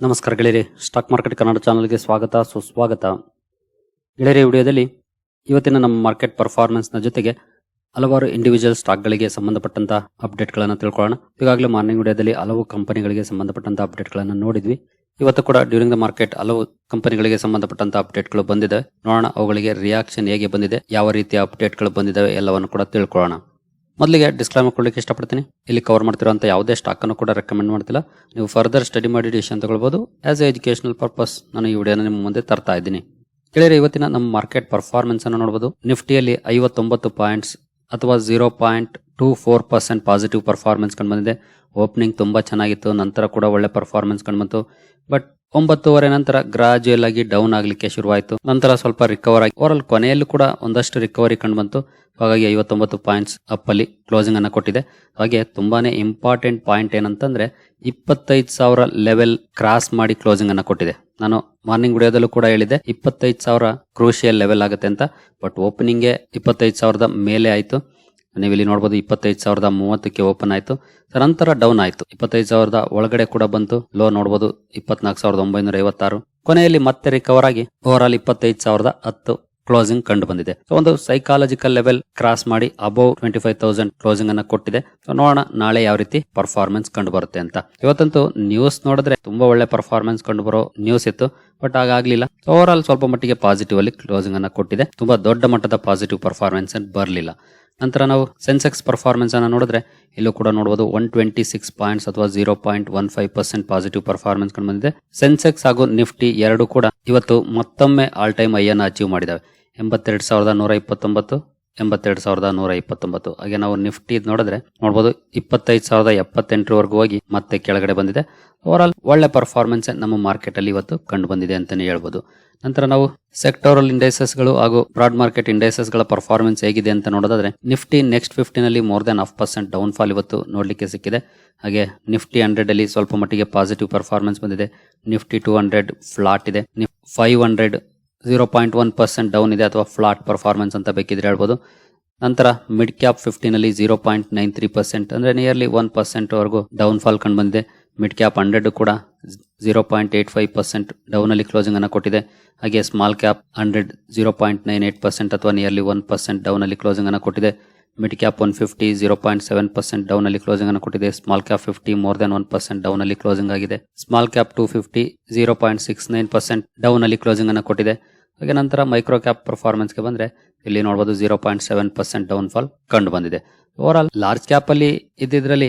ನಮಸ್ಕಾರ ಗೆಳೆಯರಿ, stock market Kannada ಚಾನಲ್ಗೆ ಸ್ವಾಗತ, ಸುಸ್ವಾಗತ. ಗೆಳೆಯರಿ ವಿಡಿಯೋದಲ್ಲಿ ಇವತ್ತಿನ ನಮ್ಮ ಮಾರ್ಕೆಟ್ ಪರ್ಫಾರ್ಮೆನ್ಸ್ನ ಜೊತೆಗೆ ಹಲವಾರು ಇಂಡಿವಿಜುವಲ್ ಸ್ಟಾಕ್ಗಳಿಗೆ ಸಂಬಂಧಪಟ್ಟಂತ ಅಪ್ಡೇಟ್ಗಳನ್ನು ತಿಳ್ಕೊಳ್ಳೋಣ. ಈಗಾಗಲೇ ಮಾರ್ನಿಂಗ್ ವಿಡಿಯೋದಲ್ಲಿ ಹಲವು ಕಂಪನಿಗಳಿಗೆ ಸಂಬಂಧಪಟ್ಟಂತ ಅಪ್ಡೇಟ್ಗಳನ್ನು ನೋಡಿದ್ವಿ. ಇವತ್ತು ಕೂಡ ಡ್ಯೂರಿಂಗ್ ದ ಮಾರ್ಕೆಟ್ ಹಲವು ಕಂಪನಿಗಳಿಗೆ ಸಂಬಂಧಪಟ್ಟಂತ ಅಪ್ಡೇಟ್ಗಳು ಬಂದಿದೆ. ನೋಡೋಣ ಅವುಗಳಿಗೆ ರಿಯಾಕ್ಷನ್ ಹೇಗೆ ಬಂದಿದೆ, ಯಾವ ರೀತಿಯ ಅಪ್ಡೇಟ್ಗಳು ಬಂದಿದ್ದಾವೆ ಎಲ್ಲವನ್ನು ಕೂಡ ತಿಳ್ಕೊಳ್ಳೋಣ. ಮೊದಲಿಗೆ ಡಿಸ್ಕ್ಲೈಮರ್ ಕೊಡಲಿಕ್ಕೆ ಇಷ್ಟಪಡ್ತೀನಿ. ಇಲ್ಲಿ ಕವರ್ ಮಾಡ್ತಿರುವಂಥ ಯಾವುದೇ ಸ್ಟಾಕನ್ನು ಕೂಡ ರೆಕಮೆಂಡ್ ಮಾಡ್ತಿಲ್ಲ. ನೀವು ಫರ್ದರ್ ಸ್ಟಡಿ ಮಾಡಿ ಡಿಸಿಷನ್ ತಗೊಳ್ಬೋದು. ಆ್ಯಸ್ ಎ ಎಜುಕೇಶನಲ್ ಪರ್ಪಸ್ ನಾನು ಈ ವಿಡಿಯೋನ ನಿಮ್ಮ ಮುಂದೆ ತರ್ತಾ ಇದ್ದೀನಿ. ಕೇಳಿದ್ರೆ ಇವತ್ತಿನ ನಮ್ಮ ಮಾರ್ಕೆಟ್ ಪರ್ಫಾರ್ಮೆನ್ಸ್ ಅನ್ನು ನೋಡಬಹುದು ನಿಫ್ಟಿಯಲ್ಲಿ ಐವತ್ತೊಂಬತ್ತು ಪಾಯಿಂಟ್ಸ್ ಅಥವಾ zero point two four percent positive performance ಕಂಡು ಬಂದಿದೆ. ಓಪನಿಂಗ್ ತುಂಬ ಚೆನ್ನಾಗಿತ್ತು. ನಂತರ ಕೂಡ ಒಳ್ಳೆ ಪರ್ಫಾರ್ಮೆನ್ಸ್ ಕಂಡು ಬಂತು. ಬಟ್ ಒಂಬತ್ತುವರೆ ನಂತರ ಗ್ರಾಜುಯಲ್ ಆಗಿ ಡೌನ್ ಆಗಲಿಕ್ಕೆ ಶುರುವಾಯಿತು. ನಂತರ ಸ್ವಲ್ಪ ರಿಕವರ್ ಆಗಿ ಓವರ್ ಕೊನೆಯಲ್ಲೂ ಕೂಡ ಒಂದಷ್ಟು ರಿಕವರಿ ಕಂಡು ಬಂತು. ಹಾಗಾಗಿ ಐವತ್ತೊಂಬತ್ತು ಪಾಯಿಂಟ್ಸ್ ಅಪ್ ಅಲ್ಲಿ ಕ್ಲೋಸಿಂಗ್ ಅನ್ನು ಕೊಟ್ಟಿದೆ. ಹಾಗೆ ತುಂಬಾನೇ ಇಂಪಾರ್ಟೆಂಟ್ ಪಾಯಿಂಟ್ ಏನಂತಂದ್ರೆ ಇಪ್ಪತ್ತೈದು ಸಾವಿರ ಲೆವೆಲ್ ಕ್ರಾಸ್ ಮಾಡಿ ಕ್ಲೋಸಿಂಗ್ ಅನ್ನು ಕೊಟ್ಟಿದೆ. ನಾನು ಮಾರ್ನಿಂಗ್ ವಿಡಿಯೋದಲ್ಲೂ ಕೂಡ ಹೇಳಿದೆ ಇಪ್ಪತ್ತೈದು ಸಾವಿರ ಕ್ರೂಷಿಯಲ್ ಲೆವೆಲ್ ಆಗುತ್ತೆ ಅಂತ. ಬಟ್ ಓಪನಿಂಗ್ಗೆ ಇಪ್ಪತ್ತೈದು ಸಾವಿರದ ಮೇಲೆ ಆಯ್ತು. ನೀವು ಇಲ್ಲಿ ನೋಡಬಹುದು ಇಪ್ಪತ್ತೈದು ಸಾವಿರದ ಮೂವತ್ತಕ್ಕೆ ಓಪನ್ ಆಯಿತು. ನಂತರ ಡೌನ್ ಆಯಿತು. ಇಪ್ಪತ್ತೈದು ಸಾವಿರದ ಒಳಗಡೆ ಕೂಡ ಬಂತು. ಲೋ ನೋಡಬಹುದು ಇಪ್ಪತ್ನಾಲ್ಕು ಸಾವಿರದ ಒಂಬೈನೂರ ಐವತ್ತಾರು. ಕೊನೆಯಲ್ಲಿ ಮತ್ತೆ ರಿಕವರ್ ಆಗಿ ಓವರ್ ಆಲ್ ಇಪ್ಪತ್ತೈದು ಸಾವಿರದ ಹತ್ತು ಕ್ಲೋಸಿಂಗ್ ಕಂಡು ಬಂದಿದೆ. ಒಂದು ಸೈಕಾಲಜಿಕಲ್ ಲೆವೆಲ್ ಕ್ರಾಸ್ ಮಾಡಿ above twenty five thousand closing ಅನ್ನ ಕೊಟ್ಟಿದೆ. ನೋಡೋಣ ನಾಳೆ ಯಾವ ರೀತಿ ಪರ್ಫಾರ್ಮೆನ್ಸ್ ಕಂಡು ಬರುತ್ತೆ ಅಂತ. ಇವತ್ತಂತೂ ನ್ಯೂಸ್ ನೋಡಿದ್ರೆ ತುಂಬಾ ಒಳ್ಳೆ ಪರ್ಫಾರ್ಮೆನ್ಸ್ ಕಂಡು ಬರೋ ನ್ಯೂಸ್ ಇತ್ತು. ಬಟ್ ಹಾಗಾಗ್ಲಿಲ್ಲ. ಓವರ್ ಆಲ್ ಸ್ವಲ್ಪ ಮಟ್ಟಿಗೆ ಪಾಸಿಟಿವ್ ಅಲ್ಲಿ ಕ್ಲೋಸಿಂಗ್ ಅನ್ನ ಕೊಟ್ಟಿದೆ. ತುಂಬಾ ದೊಡ್ಡ ಮಟ್ಟದ ಪಾಸಿಟಿವ್ ಪರ್ಫಾರ್ಮೆನ್ಸ್ ಬರಲಿಲ್ಲ. ನಂತರ ನಾವು ಸೆನ್ಸೆಕ್ಸ್ ಪರ್ಫಾರ್ಮೆನ್ಸ್ ಅನ್ನು ನೋಡಿದ್ರೆ ಇಲ್ಲೂ ಕೂಡ ನೋಡಬಹುದು ಒನ್ ಟ್ವೆಂಟಿ ಸಿಕ್ಸ್ ಪಾಯಿಂಟ್ಸ್ ಅಥವಾ zero point one five percent positive performance ಕಂಡು ಬಂದಿದೆ. ಸೆನ್ಸೆಕ್ಸ್ ಹಾಗೂ ನಿಫ್ಟಿ ಎರಡು ಕೂಡ ಇವತ್ತು ಮತ್ತೊಮ್ಮೆ ಆಲ್ ಟೈಮ್ ಐಯನ್ನು ಅಚೀವ್ ಮಾಡಿದಾವೆ. ಎಂಬತ್ತೆರಡು ಸಾವಿರದ ನೂರ ಇಪ್ಪತ್ತೊಂಬತ್ತು ಎಂಬತ್ತೆರಡು ಸಾವಿರದ ನೂರ ಇಪ್ಪತ್ತೊಂಬತ್ತು. ಹಾಗೆ ನಾವು ನಿಫ್ಟಿ ನೋಡಿದ್ರೆ ನೋಡಬಹುದು ಇಪ್ಪತ್ತೈದು ಸಾವಿರದ ಎಪ್ಪತ್ತೆಂಟರವರೆಗೂ ಹೋಗಿ ಮತ್ತೆ ಕೆಳಗಡೆ ಬಂದಿದೆ. ಓವರ್ ಆಲ್ ಒಳ್ಳೆ ಪರ್ಫಾರ್ಮೆನ್ಸ್ ನಮ್ಮ ಮಾರ್ಕೆಟ್ ಅಲ್ಲಿ ಇವತ್ತು ಕಂಡು ಬಂದಿದೆ ಅಂತಾನೆ ಹೇಳ್ಬೋದು. ನಂತರ ನಾವು ಸೆಕ್ಟೋರಲ್ ಇಂಡೈಸಸ್ಗಳು ಹಾಗೂ ಬ್ರಾಡ್ ಮಾರ್ಕೆಟ್ ಇಂಡೈಸಸ್ಗಳ ಪರ್ಫಾರ್ಮೆನ್ಸ್ ಹೇಗಿದೆ ಅಂತ ನೋಡೋದಾದ್ರೆ Nifty next ಫಿಫ್ಟಿನಲ್ಲಿ more than half percent down fall ಇವತ್ತು ನೋಡಲಿಕ್ಕೆ ಸಿಕ್ಕಿದೆ. ಹಾಗೆ ನಿಫ್ಟಿ ಹಂಡ್ರೆಡ್ ಅಲ್ಲಿ ಸ್ವಲ್ಪ ಮಟ್ಟಿಗೆ ಪಾಸಿಟಿವ್ ಪರ್ಫಾರ್ಮೆನ್ಸ್ ಬಂದಿದೆ. ನಿಫ್ಟಿ ಟೂ ಹಂಡ್ರೆಡ್ ಫ್ಲಾಟ್ ಇದೆ. Five hundred zero point one percent down ಇದೆ ಅಥವಾ ಫ್ಲಾಟ್ ಪರ್ಫಾರ್ಮೆನ್ಸ್ ಅಂತ ಬೇಕಿದ್ರೆ ಹೇಳ್ಬೋದು. ನಂತರ mid cap ಫಿಫ್ಟಿನಲ್ಲಿ zero point nine three percent ಅಂದರೆ ನಿಯರ್ಲಿ ಒನ್ ಪರ್ಸೆಂಟ್ವರೆಗೂ ಡೌನ್ ಫಾಲ್ ಕಂಡು ಬಂದಿದೆ. ಮಿಡ್ ಕ್ಯಾಪ್ ಹಂಡ್ರೆಡ್ ಕೂಡ zero point eight five percent ಡೌನಲ್ಲಿ closing ಅನ್ನು ಕೊಟ್ಟಿದೆ. ಹಾಗೆ small cap hundred zero point nine eight percent ಅಥವಾ ನಿಯರ್ಲಿ ಒನ್ ಪರ್ಸೆಂಟ್ ಡೌನಲ್ಲಿ ಕ್ಲೋಸಿಂಗ್ ಅನ್ನು ಕೊಟ್ಟಿದೆ. Mid cap one fifty zero point seven percent ಡೌನಲ್ಲಿ closing ಅನ್ನು ಕೊಟ್ಟಿದೆ. Small cap fifty more than one percent ಡೌನಲ್ಲಿ closing ಆಗಿದೆ. Small cap two fifty zero point six nine percent ಡೌನಲ್ಲಿ closing ಅನ್ನು ಕೊಟ್ಟಿದೆ. ಹಾಗೆ ನಂತರ ಮೈಕ್ರೋ ಕ್ಯಾಪ್ ಪರ್ಫಾರ್ಮೆನ್ಸ್ಗೆ ಬಂದ್ರೆ ಇಲ್ಲಿ ನೋಡಬಹುದು zero point seven percent down fall ಕಂಡು ಬಂದಿದೆ. ಓವರ್ ಆಲ್ ಲಾರ್ಜ್ ಕ್ಯಾಪ್ ಅಲ್ಲಿ ಇದ್ದಿದ್ರಲ್ಲಿ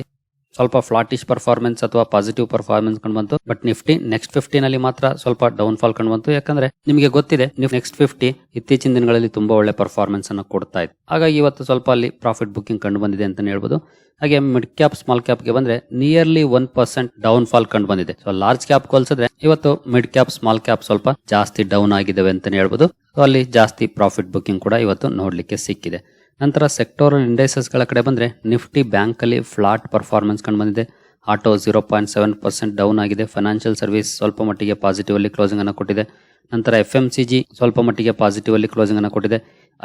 ಸ್ವಲ್ಪ ಫ್ಲಾಟಿಶ್ ಪರ್ಫಾರ್ಮೆನ್ಸ್ ಅಥವಾ ಪಾಸಿಟಿವ್ ಪರ್ಫಾರ್ಮೆನ್ಸ್ ಕಂಡು ಬಂತು. ಬಟ್ ನಿಫ್ಟಿ ನೆಕ್ಸ್ಟ್ ಫಿಫ್ಟಿ ನಲ್ಲಿ ಮಾತ್ರ ಸ್ವಲ್ಪ ಡೌನ್ ಫಾಲ್ ಕಂಡು ಬಂತು. ಯಾಕಂದ್ರೆ ನಿಮಗೆ ಗೊತ್ತಿದೆ ನೀವು ನೆಕ್ಸ್ಟ್ ಫಿಫ್ಟಿ ಇತ್ತೀಚಿನ ದಿನಗಳಲ್ಲಿ ತುಂಬಾ ಒಳ್ಳೆ ಪರ್ಫಾರ್ಮೆನ್ಸ್ ಅನ್ನು ಕೊಡ್ತಾ ಇದೆ ಹಾಗಾಗಿ ಇವತ್ತು ಸ್ವಲ್ಪ ಅಲ್ಲಿ ಪ್ರಾಫಿಟ್ ಬುಕಿಂಗ್ ಕಂಡು ಬಂದಿದೆ ಅಂತ ಹೇಳ್ಬೋದು. ಹಾಗೆ ಮಿಡ್ ಕ್ಯಾಪ್ ಸ್ಮಾಲ್ ಕ್ಯಾಪ್ಗೆ ಬಂದ್ರೆ nearly one percent down fall ಕಂಡು ಬಂದಿದೆ. ಸೊ ಲಾರ್ಜ್ ಕ್ಯಾಪ್ ಕೊಲ್ಸಿದ್ರೆ ಇವತ್ತು ಮಿಡ್ ಕ್ಯಾಪ್ ಸ್ಮಾಲ್ ಕ್ಯಾಪ್ ಸ್ವಲ್ಪ ಜಾಸ್ತಿ ಡೌನ್ ಆಗಿದ್ದಾವೆ ಅಂತ ಹೇಳ್ಬೋದು. ಅಲ್ಲಿ ಜಾಸ್ತಿ ಪ್ರಾಫಿಟ್ ಬುಕಿಂಗ್ ಕೂಡ ಇವತ್ತು ನೋಡ್ಲಿಕ್ಕೆ ಸಿಕ್ಕಿದೆ. ನಂತರ ಸೆಕ್ಟೋರಲ್ ಇಂಡೈಸಸ್ಗಳ ಕಡೆ ಬಂದ್ರೆ ನಿಫ್ಟಿ ಬ್ಯಾಂಕ್ ಅಲ್ಲಿ ಫ್ಲಾಟ್ ಪರ್ಫಾರ್ಮೆನ್ಸ್ ಕಂಡು ಬಂದಿದೆ. Auto zero point seven percent down ಆಗಿದೆ. ಫೈನಾನ್ಷಿಯಲ್ ಸರ್ವಿಸ್ ಸ್ವಲ್ಪ ಮಟ್ಟಿಗೆ ಪಾಸಿಟಿವ್ ಅಲ್ಲಿ ಕ್ಲೋಸಿಂಗ್ ಅನ್ನು ಕೊಟ್ಟಿದೆ. ನಂತರ ಎಫ್ ಎಂ ಸಿ ಜಿ ಸ್ವಲ್ಪ ಮಟ್ಟಿಗೆ ಪಾಸಿಟಿವ್ ಅಲ್ಲಿ ಕ್ಲೋಸಿಂಗ್ ಅನ್ನು ಕೊಟ್ಟಿದೆ.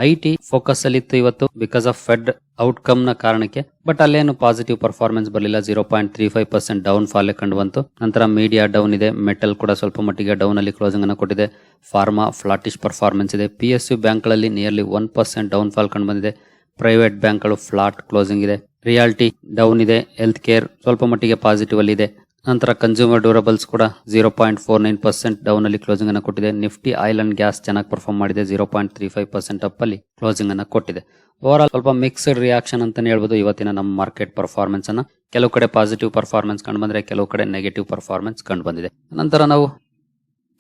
ಐ ಟಿ ಫೋಕಸ್ ಅಲ್ಲಿ ಇತ್ತು ಇವತ್ತು ಬಿಕಾಸ್ ಆಫ್ ಫೆಡ್ ಔಟ್ಕಮ್ನ ಕಾರಣಕ್ಕೆ ಬಟ್ ಅಲ್ಲೇನು ಪಾಸಿಟಿವ್ ಪರ್ಫಾರ್ಮೆನ್ಸ್ ಬರಲಿಲ್ಲ. Zero point three five percent down fall ಕಂಡು ಬಂತು ನಂತರ ಮೀಡಿಯಾ ಡೌನ್ ಇದೆ. ಮೆಟಲ್ ಕೂಡ ಸ್ವಲ್ಪ ಮಟ್ಟಿಗೆ ಡೌನ್ ಅಲ್ಲಿ ಕ್ಲೋಸಿಂಗ್ ಅನ್ನು ಕೊಟ್ಟಿದೆ. ಫಾರ್ಮಾ ಫ್ಲಾಟಿಶ್ ಪರ್ಫಾರ್ಮೆನ್ಸ್ ಇದೆ. ಪಿ ಎಸ್ ಯು ಬ್ಯಾಂಕ್ಗಳಲ್ಲಿ nearly one percent down fall ಕಂಡು ಬಂದಿದೆ ಪ್ರೈವೇಟ್ ಬ್ಯಾಂಕ್ಗಳು ಫ್ಲಾಟ್ ಕ್ಲೋಸಿಂಗ್ ಇದೆ. ರಿಯಾಲಿಟಿ ಡೌನ್ ಇದೆ ಹೆಲ್ತ್ ಕೇರ್ ಸ್ವಲ್ಪ ಮಟ್ಟಿಗೆ ಪಾಸಿಟಿವ್ ಅಲ್ಲಿ ಇದೆ. ನಂತರ ಕನ್ಸ್ಯೂಮರ್ ಡ್ಯೂರಬಲ್ಸ್ ಕೂಡ zero point four nine percent down ಅಲ್ಲಿ ಕ್ಲೋಸಿಂಗ್ ಅನ್ನು ಕೊಟ್ಟಿದೆ. ನಿಫ್ಟಿ ಆಯಿಲ್ ಅಂಡ್ ಗ್ಯಾಸ್ ಚೆನ್ನಾಗಿ ಪರ್ಫಾರ್ಮ್ ಮಾಡಿದೆ zero point three five percent up ಅಲ್ಲಿ ಕ್ಲೋಸಿಂಗ್ ಅನ್ನು ಕೊಟ್ಟಿದೆ. ಓವರ್ ಆಲ್ ಸ್ವಲ್ಪ ಮಿಕ್ಸ್ಡ್ ರಿಯಾಕ್ಷನ್ ಅಂತಾನೆ ಹೇಳ್ಬೋದು. ಇವತ್ತಿನ ನಮ್ಮ ಮಾರ್ಕೆಟ್ ಪರ್ಫಾರ್ಮೆನ್ಸ್ ಅನ್ನ. ಕೆಲವು ಕಡೆ ಪಾಸಿಟಿವ್ ಪರ್ಫಾರ್ಮೆನ್ಸ್ ಕಂಡು ಬಂದ್ರೆ, ಕೆಲವು ಕಡೆ ನೆಗೆಟಿವ್ ಪರ್ಫಾರ್ಮೆನ್ಸ್ ಕಂಡು ಬಂದಿದೆ. ನಂತರ ನಾವು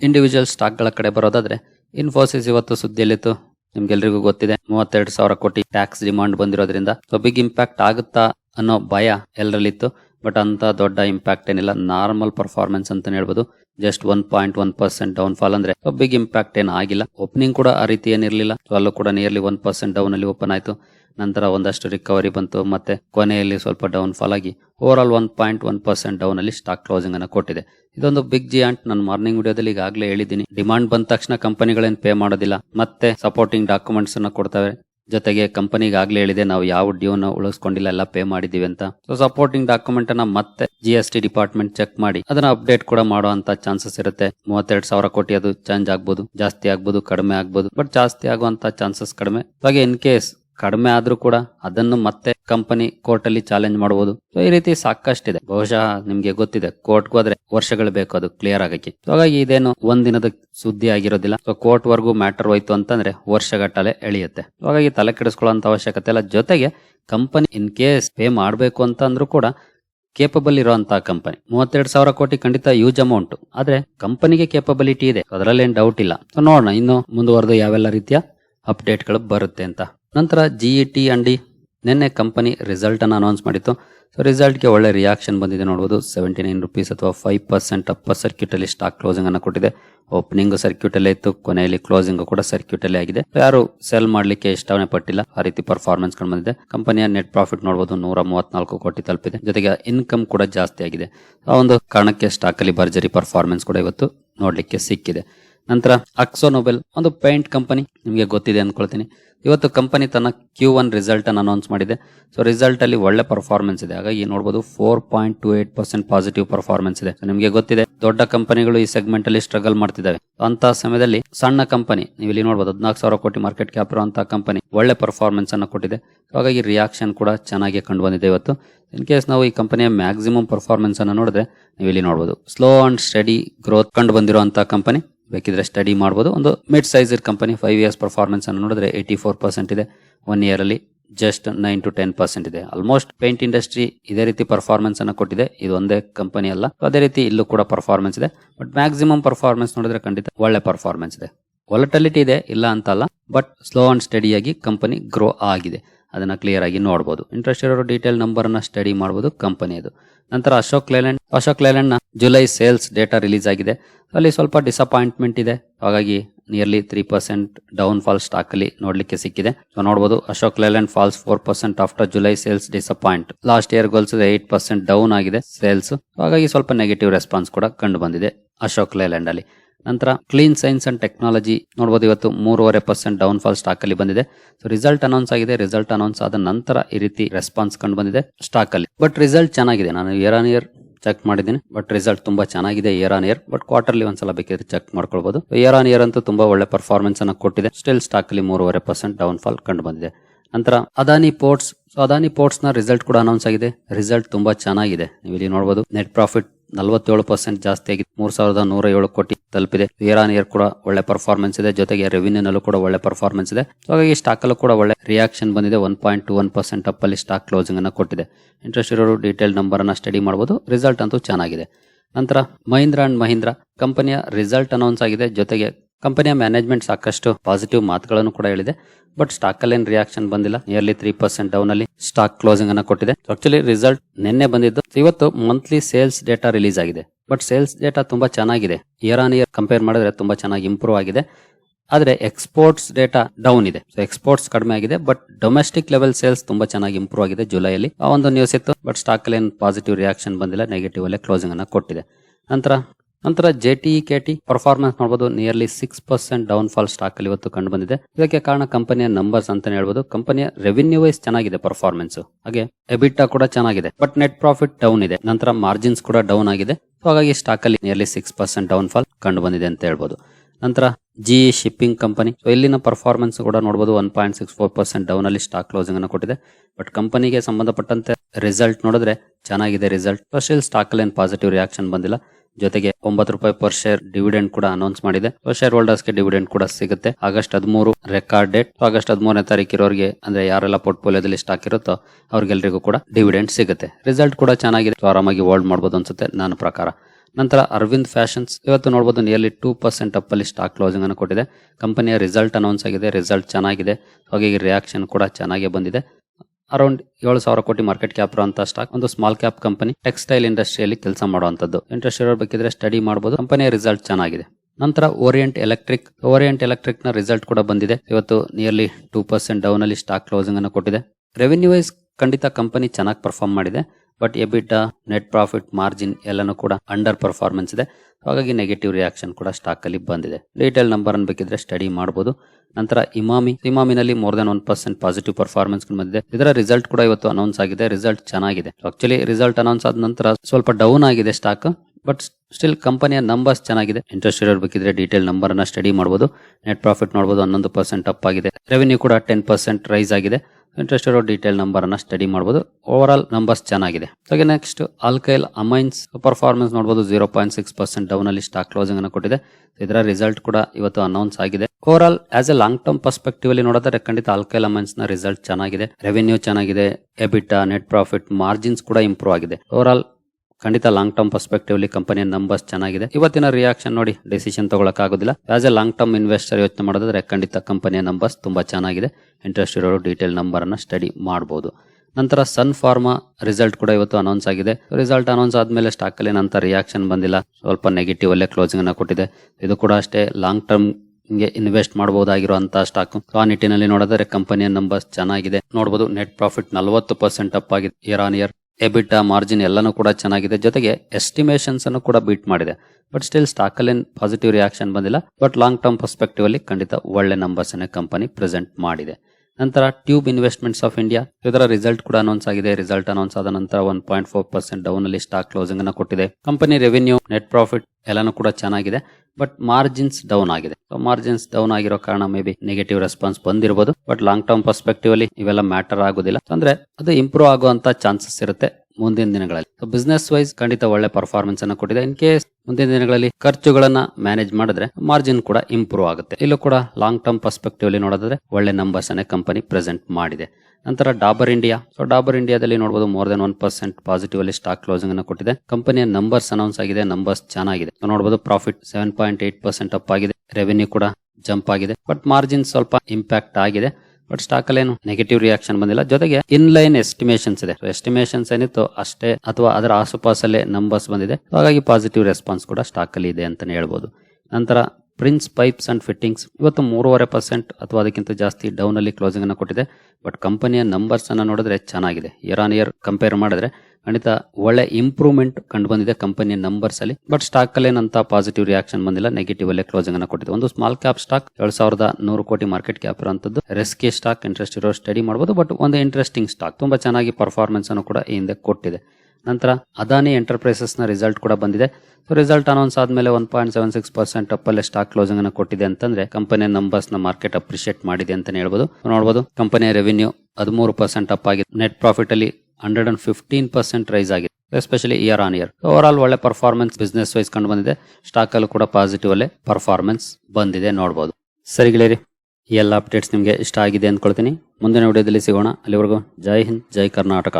ಇಂಡಿವಿಜುವಲ್ ಸ್ಟಾಕ್ಗಳ ಕಡೆ ಬರೋದಾದ್ರೆ ಇನ್ಫೋಸಿಸ್ ಇವತ್ತು ಸುದ್ದಿಯಲ್ಲಿತ್ತು ನಿಮ್ಗೆಲ್ರಿಗೂ ಗೊತ್ತಿದೆ ಮೂವತ್ತೆರಡು ಸಾವಿರ ಕೋಟಿ ಟ್ಯಾಕ್ಸ್ ಡಿಮಾಂಡ್ ಬಂದಿರೋದ್ರಿಂದ ಬಿಗ್ ಇಂಪ್ಯಾಕ್ಟ್ ಆಗುತ್ತಾ? ಅನ್ನೋ ಭಯ ಎಲ್ಲರಲ್ಲಿತ್ತು. ಬಟ್ ಅಂತ ದೊಡ್ಡ ಇಂಪ್ಯಾಕ್ಟ್ ಏನಿಲ್ಲ. ನಾರ್ಮಲ್ ಪರ್ಫಾರ್ಮೆನ್ಸ್ ಅಂತ ಹೇಳ್ಬೋದು. Just one point one percent down fall ಅಂದ್ರೆ ಬಿಗ್ ಇಂಪ್ಯಾಕ್ಟ್ ಏನು ಆಗಿಲ್ಲ. ಓಪನಿಂಗ್ ಕೂಡ ಆ ರೀತಿ ಏನಿರಲಿಲ್ಲ. ಅಲ್ಲೂ ಕೂಡ ನಿಯರ್ಲಿ ಒನ್ ಪರ್ಸೆಂಟ್ ಡೌನ್ ಅಲ್ಲಿ ಓಪನ್ ಆಯ್ತು. ನಂತರ ಒಂದಷ್ಟು ರಿಕವರಿ ಬಂತು. ಮತ್ತೆ ಕೊನೆಯಲ್ಲಿ ಸ್ವಲ್ಪ ಡೌನ್ ಫಾಲ್ ಆಗಿ over all one point one percent down ಅಲ್ಲಿ ಸ್ಟಾಕ್ ಕ್ಲೋಸಿಂಗ್ ಅನ್ನು ಕೊಟ್ಟಿದೆ. ಇದೊಂದು ಬಿಗ್ ಜಿಯಾಂಟ್ ನಾನು ಮಾರ್ನಿಂಗ್ ವಿಡಿಯೋದಲ್ಲಿ ಈಗಾಗಲೇ ಹೇಳಿದ್ದೀನಿ. ಡಿಮಾಂಡ್ ಬಂದ ತಕ್ಷಣ ಕಂಪನಿಗಳೇನು ಪೇ ಮಾಡೋದಿಲ್ಲ. ಮತ್ತೆ ಸಪೋರ್ಟಿಂಗ್ ಡಾಕ್ಯುಮೆಂಟ್ಸ್ ಅನ್ನ ಕೊಡ್ತವೆ. ಜೊತೆಗೆ ಕಂಪನಿಗೆ ಆಗ್ಲೇ ಹೇಳಿದೆ, ನಾವು ಯಾವ ಡ್ಯೂ ನ ಉಳಿಸ್ಕೊಂಡಿಲ್ಲ, ಎಲ್ಲ ಪೇ ಮಾಡಿದೀವಿ ಅಂತ. ಸೊ ಸಪೋರ್ಟಿಂಗ್ ಡಾಕ್ಯುಮೆಂಟ್ ಅನ್ನ ಮತ್ತೆ G S T department check ಮಾಡಿ. ಅದನ್ನ ಅಪ್ಡೇಟ್ ಕೂಡ ಮಾಡುವಂತ ಚಾನ್ಸಸ್ ಇರುತ್ತೆ. ಮೂವತ್ತೆರಡು ಸಾವಿರ ಕೋಟಿ ಅದು ಚೇಂಜ್ ಆಗ್ಬೋದು, ಜಾಸ್ತಿ ಆಗ್ಬೋದು, ಕಡಿಮೆ ಆಗ್ಬೋದು ಬಟ್ ಜಾಸ್ತಿ ಆಗುವಂತ ಚಾನ್ಸಸ್ ಕಡಿಮೆ. ಹಾಗೆ ಇನ್ ಕೇಸ್ ಕಡಿಮೆ ಆದ್ರೂ ಕೂಡ ಅದನ್ನು ಮತ್ತೆ ಕಂಪನಿ ಕೋರ್ಟ್ ಅಲ್ಲಿ ಚಾಲೆಂಜ್ ಮಾಡಬಹುದು ಸೊ ಈ ರೀತಿ ಸಾಕಷ್ಟಿದೆ. ಬಹುಶಃ ನಿಮ್ಗೆ ಗೊತ್ತಿದೆ, ಕೋರ್ಟ್ಗೆ ಹೋದ್ರೆ ವರ್ಷಗಳು ಬೇಕು ಅದು ಕ್ಲಿಯರ್ ಆಗಕ್ಕೆ. ಸೊ ಹಾಗಾಗಿ ಇದೇನು ಒಂದಿನದ ಸುದ್ದಿ ಆಗಿರೋದಿಲ್ಲ. ಸೊ ಕೋರ್ಟ್ ವರ್ಗೂ ಮ್ಯಾಟರ್ ಹೋಯ್ತು ಅಂತಂದ್ರೆ ವರ್ಷಗಟ್ಟಲೆ ಎಳೆಯುತ್ತೆ. ಹಾಗಾಗಿ ತಲೆ ಕೆಡಿಸ್ಕೊಳ್ಳೋ ಅವಶ್ಯಕತೆ ಇಲ್ಲ. ಜೊತೆಗೆ ಕಂಪನಿ ಇನ್ ಕೇಸ್ ಪೇ ಮಾಡಬೇಕು ಅಂತ ಅಂದ್ರೂ ಕೂಡ ಕೇಪಬಲ್ ಇರುವಂತಹ ಕಂಪನಿ. ಮೂವತ್ತೆರಡು ಸಾವಿರ ಕೋಟಿ ಖಂಡಿತ ಯೂಜ್ ಅಮೌಂಟ್ ಆದ್ರೆ ಕಂಪನಿಗೆ ಕೇಪಬಿಲಿಟಿ ಇದೆ. ಅದರಲ್ಲಿ ಏನ್ ಡೌಟ್ ಇಲ್ಲ. ನೋಡೋಣ, ಇನ್ನು ಮುಂದುವರೆದು ಯಾವೆಲ್ಲ ರೀತಿಯ ಅಪ್ಡೇಟ್ಗಳು ಬರುತ್ತೆ ಅಂತ. ನಂತರ ಜಿಇ ಟಿ ಅಂಡಿ ನಿನ್ನೆ ಕಂಪನಿ ರಿಸಲ್ಟನ್ನು ಅನೌನ್ಸ್ ಮಾಡಿತ್ತು. ಸೊ ರಿಸಲ್ಟ್ಗೆ ಒಳ್ಳೆ ರಿಯಾಕ್ಷನ್ ಬಂದಿದೆ ನೋಡ್ಬೋದು. ಸೆವೆಂಟಿ ನೈನ್ ರುಪೀಸ್ ಅಥವಾ ಫೈವ್ ಪರ್ಸೆಂಟ್ ಅಪ್ಪರ್ ಸರ್ಕ್ಯೂಟಲ್ಲಿ ಸ್ಟಾಕ್ ಕ್ಲೋಸಿಂಗ್ ಅನ್ನು ಕೊಟ್ಟಿದೆ. ಓಪನಿಂಗ್ ಸರ್ಕ್ಯೂಟಲ್ಲೇ ಇತ್ತು. ಕೊನೆಯಲ್ಲಿ ಕ್ಲೋಸಿಂಗ್ ಕೂಡ ಸರ್ಕ್ಯೂಟಲ್ಲೇ ಆಗಿದೆ. ಯಾರು ಸೆಲ್ ಮಾಡಲಿಕ್ಕೆ ಇಷ್ಟವೇ ಪಟ್ಟಿಲ್ಲ. ಆ ರೀತಿ ಪರ್ಫಾರ್ಮೆನ್ಸ್ ಕಂಡು ಬಂದಿದೆ. ಕಂಪನಿಯ ನೆಟ್ ಪ್ರಾಫಿಟ್ ನೋಡಬಹುದು ನೂರ ಮೂವತ್ನಾಲ್ಕು ಕೋಟಿ ತಲುಪಿದೆ. ಜೊತೆಗೆ ಇನ್ಕಮ್ ಕೂಡ ಜಾಸ್ತಿ ಆಗಿದೆ. ಆ ಒಂದು ಕಾರಣಕ್ಕೆ ಸ್ಟಾಕ್ ಅಲ್ಲಿ ಭರ್ಜರಿ ಪರ್ಫಾರ್ಮೆನ್ಸ್ ಕೂಡ ಇವತ್ತು ನೋಡಲಿಕ್ಕೆ ಸಿಕ್ಕಿದೆ. ನಂತರ ಅಕ್ಸೋ ನೊಬೆಲ್ ಒಂದು ಪೇಂಟ್ ಕಂಪನಿ ನಿಮಗೆ ಗೊತ್ತಿದೆ ಅಂದ್ಕೊಳ್ತೀನಿ ಇವತ್ತು ಕಂಪನಿ ತನ್ನ ಕ್ಯೂ ಒನ್ ರಿಸಲ್ಟ್ ಅನ್ನು ಅನೌನ್ಸ್ ಮಾಡಿದೆ. ಸೊ ರಿಸಲ್ಟ್ ಅಲ್ಲಿ ಒಳ್ಳೆ ಪರ್ಫಾರ್ಮೆನ್ಸ್ ಇದೆ. ಹಾಗಾಗಿ ನೋಡಬಹುದು four point two eight percent positive performance ಇದೆ. ನಿಮಗೆ ಗೊತ್ತಿದೆ, ದೊಡ್ಡ ಕಂಪನಿಗಳು ಈ ಸೆಗ್ಮೆಂಟ್ ಅಲ್ಲಿ ಸ್ಟ್ರಗಲ್ ಮಾಡ್ತಿದ್ದಾವೆ. ಅಂತ ಸಮಯದಲ್ಲಿ ಸಣ್ಣ ಕಂಪನಿ ನೀವು ಇಲ್ಲಿ ನೋಡಬಹುದು ಹದಿನಾಲ್ಕು ಸಾವಿರ ಕೋಟಿ ಮಾರ್ಕೆಟ್ ಕ್ಯಾಪ್ ಇರುವಂತಹ ಕಂಪನಿ ಒಳ್ಳೆ ಪರ್ಫಾರ್ಮೆನ್ಸ್ ಅನ್ನು ಕೊಟ್ಟಿದೆ. ಹಾಗಾಗಿ ರಿಯಾಕ್ಷನ್ ಕೂಡ ಚೆನ್ನಾಗಿ ಕಂಡು ಬಂದಿದೆ ಇವತ್ತು. ಇನ್ ಕೇಸ್ ನಾವು ಈ ಕಂಪನಿಯ ಮ್ಯಾಕ್ಸಿಮಮ್ ಪರ್ಫಾರ್ಮೆನ್ಸ್ ಅನ್ನು ನೋಡಿದ್ರೆ, ನೀವು ಇಲ್ಲಿ ನೋಡಬಹುದು ಸ್ಲೋ ಅಂಡ್ ಸ್ಟಡಿ ಗ್ರೋತ್ ಕಂಡು ಬಂದಿರುವಂತಹ ಕಂಪನಿ ಬೇಕಿದ್ರೆ ಸ್ಟಡಿ ಮಾಡಬಹುದು ಒಂದು mid size company five years performance ಅನ್ನು ನೋಡಿದ್ರೆ ಏಯ್ಟಿ ಫೋರ್ ಪರ್ಸೆಂಟ್ ಇದೆ. ಒನ್ ಇಯರ್ ಅಲ್ಲಿ just nine to ten percent ಇದೆ. ಆಲ್ಮೋಸ್ಟ್ ಪೇಂಟ್ ಇಂಡಸ್ಟ್ರಿ ಇದೇ ರೀತಿ ಪರ್ಫಾರ್ಮೆನ್ಸ್ ಅನ್ನು ಕೊಟ್ಟಿದೆ. ಇದು ಒಂದೇ ಕಂಪನಿ ಅಲ್ಲ. ಅದೇ ರೀತಿ ಇಲ್ಲೂ ಕೂಡ ಪರ್ಫಾರ್ಮೆನ್ಸ್ ಇದೆ. ಬಟ್ ಮ್ಯಾಕ್ಸಿಮಮ್ ಪರ್ಫಾರ್ಮೆನ್ಸ್ ನೋಡಿದ್ರೆ ಖಂಡಿತ ಒಳ್ಳೆ ಪರ್ಫಾರ್ಮೆನ್ಸ್ ಇದೆ. ವಾಲಟಲಿಟಿ ಇದೆ, ಇಲ್ಲ ಅಂತಲ್ಲ. ಬಟ್ ಸ್ಲೋ ಅಂಡ್ ಸ್ಟಡಿಯಾಗಿ ಕಂಪನಿ ಗ್ರೋ ಆಗಿದೆ. ಅದನ್ನ ಕ್ಲಿಯರ್ ಆಗಿ ನೋಡಬಹುದು ಇಂಟ್ರೆಸ್ಟ್ ಇರೋರು ಡೀಟೇಲ್ ನಂಬರ್ ಅನ್ನ ಸ್ಟಡಿ ಮಾಡಬಹುದು ಕಂಪನಿಯದು ನಂತರ ಅಶೋಕ್ ಲೇಲ್ಯಾಂಡ್ ಅಶೋಕ್ ಲೇಲ್ಯಾಂಡ್ನ ಜುಲೈ ಸೇಲ್ಸ್ ಡೇಟಾ ರಿಲೀಸ್ ಆಗಿದೆ. ಅಲ್ಲಿ ಸ್ವಲ್ಪ ಡಿಸಪಾಯಿಂಟ್ಮೆಂಟ್ ಇದೆ. ಹಾಗಾಗಿ nearly three percent down fall stock ಅಲ್ಲಿ ನೋಡ್ಲಿಕ್ಕೆ ಸಿಕ್ಕಿದೆ. ಸೊ ನೋಡಬಹುದು Ashok Leyland falls four percent after July sales disappoint last year goals eight percent down ಆಗಿದೆ ಸೇಲ್ಸ್ ಹಾಗಾಗಿ ಸ್ವಲ್ಪ ನೆಗೆಟಿವ್ ರೆಸ್ಪಾನ್ಸ್ ಕೂಡ ಕಂಡು ಬಂದಿದೆ ಅಶೋಕ್ ಲೇಲ್ಯಾಂಡ್ ಅಲ್ಲಿ. ನಂತರ ಕ್ಲೀನ್ ಸೈನ್ಸ್ ಅಂಡ್ ಟೆಕ್ನಾಲಜಿ ನೋಡಬಹುದು ಇವತ್ತು ಮೂರುವರೆ ಪರ್ಸೆಂಟ್ ಡೌನ್ ಫಾಲ್ ಸ್ಟಾಕ್ ಅಲ್ಲಿ ಬಂದಿದೆ. ಸೊ ರಿಸಲ್ಟ್ ಅನೌನ್ಸ್ ಆಗಿದೆ. ರಿಸಲ್ಟ್ ಅನೌನ್ಸ್ ಆದ ನಂತರ ಈ ರೀತಿ ರೆಸ್ಪಾನ್ಸ್ ಕಂಡು ಬಂದಿದೆ ಸ್ಟಾಕ್ ಅಲ್ಲಿ. ಬಟ್ ರಿಸಲ್ಟ್ ಚೆನ್ನಾಗಿದೆ. ನಾನು ಇಯರ್ ಆನ್ ಇಯರ್ ಚೆಕ್ ಮಾಡಿದ್ದೀನಿ. ಬಟ್ ರಿಸಲ್ಟ್ ತುಂಬಾ ಚೆನ್ನಾಗಿದೆ year on year but quarterly ಒಂದ್ಸಲ ಬೇಕಿದ್ರೆ ಚೆಕ್ ಮಾಡ್ಕೊಳ್ಬಹುದು ಇಯರ್ ಆನ್ ಇಯರ್ ಅಂತೂ ತುಂಬಾ ಒಳ್ಳೆ ಪರ್ಫಾರ್ಮೆನ್ಸ್ ಅನ್ನು ಕೊಟ್ಟಿದೆ. ಸ್ಟಿಲ್ ಸ್ಟಾಕ್ ಅಲ್ಲಿ ಮೂರುವರೆ ಪರ್ಸೆಂಟ್ ಡೌನ್ ಫಾಲ್ ಕಂಡು ಬಂದಿದೆ. ನಂತರ ಅದಾನಿ ಪೋರ್ಟ್ಸ್ ಸೊ ಅದಾನಿ ಪೋರ್ಟ್ಸ್ನ ರಿಸಲ್ಟ್ ಕೂಡ ಅನೌನ್ಸ್ ಆಗಿದೆ. ರಿಸಲ್ಟ್ ತುಂಬಾ ಚೆನ್ನಾಗಿದೆ. ನೀವು ಇಲ್ಲಿ ನೋಡಬಹುದು ನೆಟ್ ಪ್ರಾಫಿಟ್ ನಲವತ್ತೇಳು ಪರ್ಸೆಂಟ್ ಜಾಸ್ತಿ ಆಗಿದೆ ಮೂರ್ ಸಾವಿರದ ನೂರ ಏಳು ಕೋಟಿ ತಲುಪಿದೆ. ಇಯರ್ ಆನ್ ಇಯರ್ ಕೂಡ ಒಳ್ಳೆ ಪರ್ಫಾರ್ಮೆನ್ಸ್ ಇದೆ. ಜೊತೆಗೆ ರೆವಿನ್ಯೂ ನಲ್ಲೂ ಕೂಡ ಒಳ್ಳೆ ಪರ್ಫಾರ್ಮೆನ್ಸ್ ಇದೆ. ಹಾಗಾಗಿ ಸ್ಟಾಕ್ ಅಲ್ಲೂ ಕೂಡ ಒಳ್ಳೆ ರಿಯಾಕ್ಷನ್ ಬಂದಿದೆ. One point two one percent up ಅಲ್ಲಿ ಸ್ಟಾಕ್ ಕ್ಲೋಸಿಂಗ್ ಅನ್ನ ಕೊಟ್ಟಿದೆ. ಇಂಟ್ರೆಸ್ಟ್ ಇರೋರು ಡೀಟೇಲ್ ನಂಬರ್ ಅನ್ನ ಸ್ಟಡಿ ಮಾಡಬಹುದು ರಿಸಲ್ಟ್ ಅಂತೂ ಚೆನ್ನಾಗಿದೆ. ನಂತರ ಮಹೀಂದ್ರ ಅಂಡ್ ಮಹೀಂದ್ರ, ಕಂಪನಿಯ ರಿಸಲ್ಟ್ ಅನೌನ್ಸ್ ಆಗಿದೆ. ಜೊತೆಗೆ ಕಂಪನಿಯ ಮ್ಯಾನೇಜ್ಮೆಂಟ್ ಸಾಕಷ್ಟು ಪಾಸಿಟಿವ್ ಮಾತುಗಳನ್ನು ಕೂಡ ಹೇಳಿದೆ. ಬಟ್ ಸ್ಟಾಕ್ ಅಲ್ಲಿ ರಿಯಾಕ್ಷನ್ ಬಂದಿಲ್ಲ. ನಿಯರ್ಲಿ ತ್ರೀ ಪರ್ಸೆಂಟ್ ಡೌನ್ ಅಲ್ಲಿ ಸ್ಟಾಕ್ ಕ್ಲೋಸಿಂಗ್ ಅನ್ನು ಕೊಟ್ಟಿದೆ. ಆಕ್ಚುಲಿ ರಿಸಲ್ಟ್ ನಿನ್ನೆ ಬಂದಿದ್ದು ಇವತ್ತು ಮಂತ್ಲಿ ಸೇಲ್ಸ್ ಡೇಟಾ ರಿಲೀಸ್ ಆಗಿದೆ. ಬಟ್ ಸೇಲ್ಸ್ ಡೇಟಾ ತುಂಬಾ ಚೆನ್ನಾಗಿದೆ. ಇಯರ್ ಆನ್ ಇಯರ್ ಕಂಪೇರ್ ಮಾಡಿದ್ರೆ ತುಂಬಾ ಚೆನ್ನಾಗಿ ಇಂಪ್ರೂವ್ ಆಗಿದೆ. ಆದ್ರೆ ಎಕ್ಸ್ಪೋರ್ಟ್ಸ್ ಡೇಟಾ ಡೌನ್ ಇದೆ. ಸೊ ಎಕ್ಸ್ಪೋರ್ಟ್ಸ್ ಕಡಿಮೆ ಆಗಿದೆ, ಬಟ್ ಡೊಮೆಸ್ಟಿಕ್ ಲೆವೆಲ್ ಸೇಲ್ಸ್ ತುಂಬಾ ಚೆನ್ನಾಗಿ ಇಂಪ್ರೂವ್ ಆಗಿದೆ ಜುಲೈಯಲ್ಲಿ. ಆ ಒಂದು ನ್ಯೂಸ್ ಇತ್ತು, ಬಟ್ ಸ್ಟಾಕ್ ಅಲ್ಲಿ ಪಾಸಿಟಿವ್ ರಿಯಾಕ್ಷನ್ ಬಂದಿಲ್ಲ ನೆಗೆಟಿವ್ ಅಲ್ಲೇ ಕ್ಲೋಸಿಂಗ್ ಅನ್ನ ಕೊಟ್ಟಿದೆ. ನಂತರ ನಂತರ J T K T performance ನೋಡಬಹುದು nearly six percent down fall stock ಅಲ್ಲಿ ಇವತ್ತು ಕಂಡು ಬಂದಿದೆ. ಇದಕ್ಕೆ ಕಾರಣ ಕಂಪನಿಯ ನಂಬರ್ಸ್ ಅಂತಾನೆ ಹೇಳ್ಬೋದು. ಕಂಪನಿಯ ರೆವಿನ್ಯೂ ವೈಸ್ ಚೆನ್ನಾಗಿದೆ ಪರ್ಫಾರ್ಮೆನ್ಸ್ ಹಾಗೆ ಎಬಿಟಾ ಕೂಡ ಚೆನ್ನಾಗಿದೆ. ಬಟ್ ನೆಟ್ ಪ್ರಾಫಿಟ್ ಡೌನ್ ಇದೆ. ನಂತರ ಮಾರ್ಜಿನ್ಸ್ ಕೂಡ ಡೌನ್ ಆಗಿದೆ. ಸೊ ಹಾಗಾಗಿ ಸ್ಟಾಕ್ ಅಲ್ಲಿ nearly six percent down fall ಕಂಡು ಬಂದಿದೆ ಅಂತ ಹೇಳ್ಬೋದು. ನಂತರ ಜಿ ಶಿಪ್ಪಿಂಗ್ ಕಂಪನಿ ಸೊ ಇಲ್ಲಿನ ಪರ್ಫಾರ್ಮೆನ್ಸ್ ಕೂಡ ನೋಡಬಹುದು one point six four percent down ಅಲ್ಲಿ ಸ್ಟಾಕ್ ಕ್ಲೋಸಿಂಗ್ ಅನ್ನು ಕೊಟ್ಟಿದೆ. ಬಟ್ ಕಂಪನಿಗೆ ಸಂಬಂಧಪಟ್ಟಂತೆ ರಿಸಲ್ಟ್ ನೋಡಿದ್ರೆ ಚೆನ್ನಾಗಿದೆ ರಿಸಲ್ಟ್ ಸ್ಪೆಷಲ್ ಸ್ಟಾಕ್ ಅಲ್ಲಿ ಪಾಸಿಟಿವ್ ರಿಯಾಕ್ಷನ್ ಬಂದಿಲ್ಲ. ಜೊತೆಗೆ ಒಂಬತ್ತು ರೂಪಾಯಿ ಪರ್ ಶೇರ್ ಡಿವಿಡೆಂಡ್ ಕೂಡ ಅನೌನ್ಸ್ ಮಾಡಿದೆ. ಶೇರ್ ಹೋಲ್ಡರ್ಸ್ಗೆ ಡಿವಿಡೆಂಡ್ ಕೂಡ ಸಿಗುತ್ತೆ. ಆಗಸ್ಟ್ ಹದಿಮೂರು ರೆಕಾರ್ಡ್ ಡೇಟ್ ಆಗಸ್ಟ್ ಹದಿಮೂರನೇ ತಾರೀಕು ಇರೋರಿಗೆ, ಅಂದ್ರೆ ಯಾರೆಲ್ಲ ಪೋರ್ಟ್ಫೋಲಿಯೋದಲ್ಲಿ ಸ್ಟಾಕ್ ಇರುತ್ತೋ ಅವ್ರಿಗೆಲ್ಲರಿಗೂ ಕೂಡ ಡಿವಿಡೆಂಡ್ ಸಿಗುತ್ತೆ. ರಿಸಲ್ಟ್ ಕೂಡ ಚೆನ್ನಾಗಿದೆ. ಆರಾಮಾಗಿ ಹೋಲ್ಡ್ ಮಾಡಬಹುದು ಅನ್ಸುತ್ತೆ ನನ್ನ ಪ್ರಕಾರ. ನಂತರ ಅರವಿಂದ್ ಫ್ಯಾಷನ್ಸ್ ಇವತ್ತು ನೋಡಬಹುದು ನಿಯರ್ಲಿ ಟೂ ಪರ್ಸೆಂಟ್ ಅಪ್ ಅಲ್ಲಿ ಸ್ಟಾಕ್ ಕ್ಲೋಸಿಂಗ್ ಅನ್ನು ಕೊಟ್ಟಿದೆ. ಕಂಪನಿಯ ರಿಸಲ್ಟ್ ಅನೌನ್ಸ್ ಆಗಿದೆ. ರಿಸಲ್ಟ್ ಚೆನ್ನಾಗಿದೆ. ಹಾಗಾಗಿ ರಿಯಾಕ್ಷನ್ ಕೂಡ ಚೆನ್ನಾಗಿ ಬಂದಿದೆ. ಅರೌಂಡ್ ಏಳು ಸಾವಿರ ಕೋಟಿ ಮಾರ್ಕೆಟ್ ಕ್ಯಾಪ್ ಇರುವಂತಹ ಸ್ಟಾಕ್ ಒಂದು ಸ್ಮಾಲ್ ಕ್ಯಾಪ್ ಕಂಪನಿ ಟೆಕ್ಸ್ಟೈಲ್ ಇಂಡಸ್ಟ್ರಿಯಲ್ಲಿ ಕೆಲಸ ಮಾಡುವಂತದ್ದು ಇಂಟ್ರೆಸ್ಟ್ ಇರೋ ಬೇಕಿದ್ರೆ ಸ್ಟಡಿ ಮಾಡಬಹುದು ಕಂಪನಿಯ ರಿಸಲ್ಟ್ ಚೆನ್ನಾಗಿದೆ. ನಂತರ ಓರಿಯಂಟ್ ಎಲೆಕ್ಟ್ರಿಕ್ ಓರಿಯಂಟ್ ಎಲೆಕ್ಟ್ರಿಕ್ನ ರಿಸಲ್ಟ್ ಕೂಡ ಬಂದಿದೆ. ಇವತ್ತು ನಿಯರ್ಲಿ ಟೂ ಪರ್ಸೆಂಟ್ ಡೌನ್ ಅಲ್ಲಿ ಸ್ಟಾಕ್ ಕ್ಲೋಸಿಂಗ್ ಅನ್ನು ಕೊಟ್ಟಿದೆ. ರೆವಿನ್ಯೂ ವೈಸ್ ಖಂಡಿತ ಕಂಪನಿ ಚೆನ್ನಾಗಿ ಪರ್ಫಾರ್ಮ್ ಮಾಡಿದೆ. But EBITDA net profit margin ಎಲ್ಲನೂ ಕೂಡ ಅಂಡರ್ ಪರ್ಫಾರ್ಮೆನ್ಸ್ ಇದೆ. ಹಾಗಾಗಿ ನೆಗೆಟಿವ್ ರಿಯಾಕ್ಷನ್ ಕೂಡ ಸ್ಟಾಕ್ ಅಲ್ಲಿ ಬಂದಿದೆ. ಡೀಟೇಲ್ ನಂಬರ್ ಅನ್ನು ಬೇಕಿದ್ರೆ ಸ್ಟಡಿ ಮಾಡಬಹುದು ನಂತರ Emami ಇಮಾಮಿನಲ್ಲಿ more than one percent positive performance ಬಂದಿದೆ. ಇದರ ರಿಸಲ್ಟ್ ಕೂಡ ಇವತ್ತು ಅನೌನ್ಸ್ ಆಗಿದೆ. ರಿಸಲ್ಟ್ ಚೆನ್ನಾಗಿದೆ. ಆಕ್ಚುಲಿ ರಿಸಲ್ಟ್ ಅನೌನ್ಸ್ ಆದ ನಂತರ ಸ್ವಲ್ಪ ಡೌನ್ ಆಗಿದೆ ಸ್ಟಾಕ್ ಬಟ್ ಸ್ಟಿಲ್ ಕಂಪನಿಯ ನಂಬರ್ಸ್ ಚೆನ್ನಾಗಿದೆ. ಇಂಟ್ರೆಸ್ಟ್ ಇರೋರ್ ಬೇಕಿದ್ರೆ ಡೀಟೇಲ್ ನಂಬರ್ ಅನ್ನ ಸ್ಟಡಿ ಮಾಡಬಹುದು ನೆಟ್ ಪ್ರಾಫಿಟ್ ನೋಡಬಹುದು ಹನ್ನೊಂದು ಪರ್ಸೆಂಟ್ ಅಪ್ ಆಗಿದೆ. ರೆವೆನ್ಯೂ ಕೂಡ ಟೆನ್ ಪರ್ಸೆಂಟ್ ರೈಸ್ ಆಗಿದೆ. ಇಂಟ್ರೆಸ್ಟ್ ಇರೋ ಡೀಟೇಲ್ ನಂಬರ್ ಅನ್ನ ಸ್ಟಡಿ ಮಾಡಬಹುದು ಓವರ್ ಆಲ್ ನಂಬರ್ಸ್ ಚೆನ್ನಾಗಿದೆ. ಹಾಗೆ ನೆಕ್ಸ್ಟ್ ಆಲ್ಕೈಲ್ ಅಮೈನ್ಸ್ ಪರ್ಫಾರ್ಮೆನ್ಸ್ ನೋಡಬಹುದು zero point six percent down ಅಲ್ಲಿ ಸ್ಟಾಕ್ ಕ್ಲೋಸಿಂಗ್ ಅನ್ನು ಕೊಟ್ಟಿದೆ. ಇದರ ರಿಸಲ್ಟ್ ಕೂಡ ಇವತ್ತು ಅನೌನ್ಸ್ ಆಗಿದೆ. Overall as a long term perspective ಅಲ್ಲಿ ನೋಡಿದ್ರೆ ಖಂಡಿತ ಆಲ್ಕೈಲ್ ಅಮೈನ್ಸ್ನ ರಿಸಲ್ಟ್ ಚೆನ್ನಾಗಿದೆ. ರೆವೆನ್ಯೂ ಚೆನ್ನಾಗಿದೆ. ಎಬಿಟಾ ನೆಟ್ ಪ್ರಾಫಿಟ್ ಮಾರ್ಜಿನ್ಸ್ ಕೂಡ ಇಂಪ್ರೂವ್ ಆಗಿದೆ. ಓವರ್ ಆಲ್ ಖಂಡಿತ ಲಾಂಗ್ ಟರ್ಮ್ ಪರ್ಸ್ಪೆಕ್ಟಿವ್ ಅಲ್ಲಿ ಕಂಪನಿಯ ನಂಬರ್ಸ್ ಚೆನ್ನಾಗಿದೆ. ಇವತ್ತಿನ ರಿಯಾಕ್ಷನ್ ನೋಡಿ ಡಿಸಿಷನ್ ತಗೊಳಕ್ ಆಗೋದಿಲ್ಲ as a long term investor ಯೋಚನೆ ಮಾಡಿದ್ರೆ ಖಂಡಿತ ಕಂಪನಿಯ ನಂಬರ್ಸ್ ತುಂಬಾ ಚೆನ್ನಾಗಿದೆ. ಇಂಟ್ರೆಸ್ಟ್ ಇರೋರು ಡೀಟೇಲ್ ನಂಬರ್ ಅನ್ನ ಸ್ಟಡಿ ಮಾಡಬಹುದು ನಂತರ ಸನ್ ಫಾರ್ಮಾ ರಿಸಲ್ಟ್ ಕೂಡ ಇವತ್ತು ಅನೌನ್ಸ್ ಆಗಿದೆ. ರಿಸಲ್ಟ್ ಅನೌನ್ಸ್ ಆದ್ಮೇಲೆ ಸ್ಟಾಕ್ ಅಲ್ಲಿ ನಂತರ ರಿಯಾಕ್ಷನ್ ಬಂದಿಲ್ಲ. ಸ್ವಲ್ಪ ನೆಗೆಟಿವ್ ಅಲ್ಲೇ ಕ್ಲೋಸಿಂಗ್ ಅನ್ನ ಕೊಟ್ಟಿದೆ. ಇದು ಕೂಡ ಅಷ್ಟೇ ಲಾಂಗ್ ಟರ್ಮ್ಗೆ ಇನ್ವೆಸ್ಟ್ ಮಾಡಬಹುದಾಗಿರುವಂತಹ ಸ್ಟಾಕ್ ಆ ನಿಟ್ಟಿನಲ್ಲಿ ನೋಡಿದ್ರೆ ಕಂಪನಿಯ ನಂಬರ್ಸ್ ಚೆನ್ನಾಗಿದೆ. ನೋಡಬಹುದು ನೆಟ್ ಪ್ರಾಫಿಟ್ ನಲವತ್ತು ಪರ್ಸೆಂಟ್ ಅಪ್ ಆಗಿದೆ year on year EBITDA margin ಎಲ್ಲನೂ ಕೂಡ ಚೆನ್ನಾಗಿದೆ. ಜೊತೆಗೆ ಎಸ್ಟಿಮೇಷನ್ಸ್ ಅನ್ನು ಕೂಡ ಬೀಟ್ ಮಾಡಿದೆ. ಬಟ್ ಸ್ಟಿಲ್ ಸ್ಟಾಕ್ ಅಲ್ಲಿ ಪಾಸಿಟಿವ್ ರಿಯಾಕ್ಷನ್ ಬಂದಿಲ್ಲ. ಬಟ್ ಲಾಂಗ್ ಟರ್ಮ್ ಪರ್ಸ್ಪೆಕ್ಟಿವ್ ಅಲ್ಲಿ ಖಂಡಿತ ಒಳ್ಳೆ ನಂಬರ್ಸ್ ಅನ್ನ ಕಂಪನಿ ಪ್ರೆಸೆಂಟ್ ಮಾಡಿದೆ. ನಂತರ ಟ್ಯೂಬ್ ಇನ್ವೆಸ್ಟ್ಮೆಂಟ್ಸ್ ಆಫ್ ಇಂಡಿಯಾ. ಇದರ ರಿಸಲ್ಟ್ ಕೂಡ ಅನೌನ್ಸ್ ಆಗಿದೆ. ರಿಸಲ್ಟ್ ಅನೌನ್ಸ್ ಆದ ನಂತರ one point four percent down ಅಲ್ಲಿ ಸ್ಟಾಕ್ ಕ್ಲೋಸಿಂಗ್ ಅನ್ನು ಕೊಟ್ಟಿದೆ. ಕಂಪನಿ ರೆವೆನ್ಯೂ ನೆಟ್ ಪ್ರಾಫಿಟ್ ಎಲ್ಲಾನು ಕೂಡ ಚೆನ್ನಾಗಿದೆ. ಬಟ್ ಮಾರ್ಜಿನ್ಸ್ ಡೌನ್ ಆಗಿದೆ. ಮಾರ್ಜಿನ್ಸ್ ಡೌನ್ ಆಗಿರೋ ಕಾರಣ ಮೇ ಬಿ ನೆಗೆಟಿವ್ ರೆಸ್ಪಾನ್ಸ್ ಬಂದಿರಬಹುದು ಬಟ್ ಲಾಂಗ್ ಟರ್ಮ್ ಪರ್ಸ್ಪೆಕ್ಟಿವ್ ಅಲ್ಲಿ ಇವೆಲ್ಲ ಮ್ಯಾಟರ್ ಆಗೋದಿಲ್ಲ. ಅಂದ್ರೆ ಅದು ಇಂಪ್ರೂವ್ ಆಗುವಂತ ಚಾನ್ಸಸ್ ಇರುತ್ತೆ. ಮುಂದಿನ ದಿನಗಳಲ್ಲಿ. ಬಿಸ್ನೆಸ್ ವೈಸ್ ಖಂಡಿತ ಒಳ್ಳೆ ಪರ್ಫಾರ್ಮೆನ್ಸ್ ಅನ್ನು ಕೊಟ್ಟಿದೆ. ಇನ್ ಕೇಸ್ ಮುಂದಿನ ದಿನಗಳಲ್ಲಿ ಖರ್ಚುಗಳನ್ನ ಮ್ಯಾನೇಜ್ ಮಾಡಿದ್ರೆ ಮಾರ್ಜಿನ್ ಕೂಡ ಇಂಪ್ರೂವ್ ಆಗುತ್ತೆ. ಇಲ್ಲೂ ಕೂಡ ಲಾಂಗ್ ಟರ್ಮ್ ಪರ್ಸ್ಪೆಕ್ಟಿವ್ ಅಲ್ಲಿ ನೋಡಿದ್ರೆ ಒಳ್ಳೆ ನಂಬರ್ಸ್ ಅನ್ನ ಕಂಪನಿ ಪ್ರೆಸೆಂಟ್ ಮಾಡಿದೆ. ನಂತರ ಡಾಬರ್ ಇಂಡಿಯಾ ಸೊ ಡಾಬರ್ ಇಂಡಿಯಾದಲ್ಲಿ ನೋಡಬಹುದು more than one percent positive ಅಲ್ಲಿ ಸ್ಟಾಕ್ ಕ್ಲೋಸಿಂಗ್ ಅನ್ನು ಕೊಟ್ಟಿದೆ. ಕಂಪನಿಯ ನಂಬರ್ಸ್ ಅನೌನ್ಸ್ ಆಗಿದೆ ನಂಬರ್ಸ್ ಚೆನ್ನಾಗಿದೆ. ನೋಡಬಹುದು profit seven point eight percent up ಆಗಿದೆ. ರೆವೆನ್ಯೂ ಕೂಡ ಜಂಪ್ ಆಗಿದೆ. ಬಟ್ ಮಾರ್ಜಿನ್ ಸ್ವಲ್ಪ ಇಂಪ್ಯಾಕ್ಟ್ ಆಗಿದೆ. ಬಟ್ ಸ್ಟಾಕ್ ಅಲ್ಲಿ ಏನು ನೆಗೆಟಿವ್ ರಿಯಾಕ್ಷನ್ ಬಂದಿಲ್ಲ. ಜೊತೆಗೆ ಇನ್ ಲೈನ್ ಎಸ್ಟಿಮೇಷನ್ಸ್ ಇದೆ ಎಸ್ಟಿಮೇಷನ್ಸ್ ಏನಿತ್ತು? ಅಷ್ಟೇ. ಅಥವಾ ಅದರ ಆಸುಪಾಸಲ್ಲೇ ನಂಬರ್ಸ್ ಬಂದಿದೆ. ಹಾಗಾಗಿ ಪಾಸಿಟಿವ್ ರೆಸ್ಪಾನ್ಸ್ ಕೂಡ ಸ್ಟಾಕ್ ಅಲ್ಲಿ ಇದೆ ಅಂತಾನೆ ಹೇಳ್ಬೋದು. ನಂತರ ಪ್ರಿನ್ಸ್ ಪೈಪ್ಸ್ ಅಂಡ್ ಫಿಟ್ಟಿಂಗ್ಸ್ ಇವತ್ತು ಮೂರುವರೆ ಪರ್ಸೆಂಟ್ ಅಥವಾ ಅದಕ್ಕಿಂತ ಜಾಸ್ತಿ ಡೌನ್ ಅಲ್ಲಿ ಕ್ಲೋಸಿಂಗ್ ಅನ್ನು ಕೊಟ್ಟಿದೆ. ಬಟ್ ಕಂಪನಿಯ ನಂಬರ್ಸ್ ಅನ್ನು ನೋಡಿದ್ರೆ ಚೆನ್ನಾಗಿದೆ. ಇಯರ್ ಆನ್ ಇಯರ್ ಕಂಪೇರ್ ಮಾಡಿದ್ರೆ ಖಂಡಿತ ಒಳ್ಳೆ ಇಂಪ್ರೂವ್ಮೆಂಟ್ ಕಂಡು ಬಂದಿದೆ ಕಂಪನಿಯ ನಂಬರ್ಸ್ ಅಲ್ಲಿ. ಬಟ್ ಸ್ಟಾಕ್ ಅಲ್ಲಿ ಏನಂತ ಪಾಸಿಟಿವ್ ರಿಯಾಕ್ಷನ್ ಬಂದಿಲ್ಲ. ನೆಗೆಟಿವ್ ಅಲ್ಲೇ ಕ್ಲೋಸಿಂಗ್ ಅನ್ನು ಕೊಟ್ಟಿದೆ. ಒಂದು ಸ್ಮಾಲ್ ಕ್ಯಾಪ್ ಸ್ಟಾಕ್ ಎರಡ್ ಸಾವಿರದ ನೂರು ಕೋಟಿ ಮಾರ್ಕೆಟ್ ಕ್ಯಾಪ್ ಇರುವಂತದ್ದು. ರೆಸ್ಕಿ ಸ್ಟಾಕ್ ಇಂಟ್ರೆಸ್ಟ್ ಇರೋ ಸ್ಟಡಿ ಮಾಡಬಹುದು ಬಟ್ ಒಂದು ಇಂಟ್ರೆಸ್ಟಿಂಗ್ ಸ್ಟಾಕ್ ತುಂಬಾ ಚೆನ್ನಾಗಿ ಪರ್ಫಾರ್ಮೆನ್ಸ್ ಅನ್ನು ಕೂಡ ಈ ಹಿಂದೆ ಕೊಟ್ಟಿದೆ. ನಂತರ ಅದಾನಿ ಎಂಟರ್ಪ್ರೈಸಸ್ನ ರಿಸಲ್ಟ್ ಕೂಡ ಬಂದಿದೆ. ಸೊ ರಿಸಲ್ಟ್ ಅನೌನ್ಸ್ ಆದ್ಮೇಲೆ one point seven six percent up ಅಲ್ಲೇ ಸ್ಟಾಕ್ ಕ್ಲೋಸಿಂಗ್ ಅನ್ನು ಕೊಟ್ಟಿದೆ ಅಂತಂದ್ರೆ ಕಂಪನಿಯ ನಂಬರ್ಸ್ನ ಮಾರ್ಕೆಟ್ ಅಪ್ರಿಶಿಯೇಟ್ ಮಾಡಿದೆ ಅಂತಾನೆ ಹೇಳ್ಬೋದು. ನೋಡಬಹುದು ಕಂಪನಿಯ ರೆವಿನ್ಯೂ ಹದಿಮೂರು ಪರ್ಸೆಂಟ್ ಅಪ್ ಆಗಿದೆ. ನೆಟ್ ಪ್ರಾಫಿಟ್ ಅಲ್ಲಿ hundred and fifteen percent rise ಆಗಿದೆ especially year on year over all ಒಳ್ಳೆ ಪರ್ಫಾರ್ಮೆನ್ಸ್ ಬಿಸ್ನೆಸ್ ವೈಸ್ ಕಂಡು ಬಂದಿದೆ. ಸ್ಟಾಕ್ ಅಲ್ಲೂ ಕೂಡ ಪಾಸಿಟಿವ್ ಅಲ್ಲೇ ಪರ್ಫಾರ್ಮೆನ್ಸ್ ಬಂದಿದೆ ನೋಡಬಹುದು ಸರಿ ಗೆಳೆಯರಿ, ಈ ಎಲ್ಲ ಅಪ್ಡೇಟ್ಸ್ ನಿಮಗೆ ಇಷ್ಟ ಆಗಿದೆ ಅಂದ್ಕೊಳ್ತೀನಿ. ಮುಂದಿನ ವಿಡಿಯೋದಲ್ಲಿ ಸಿಗೋಣ. ಅಲ್ಲಿವರೆಗೂ ಜೈ ಹಿಂದ್, ಜೈ ಕರ್ನಾಟಕ.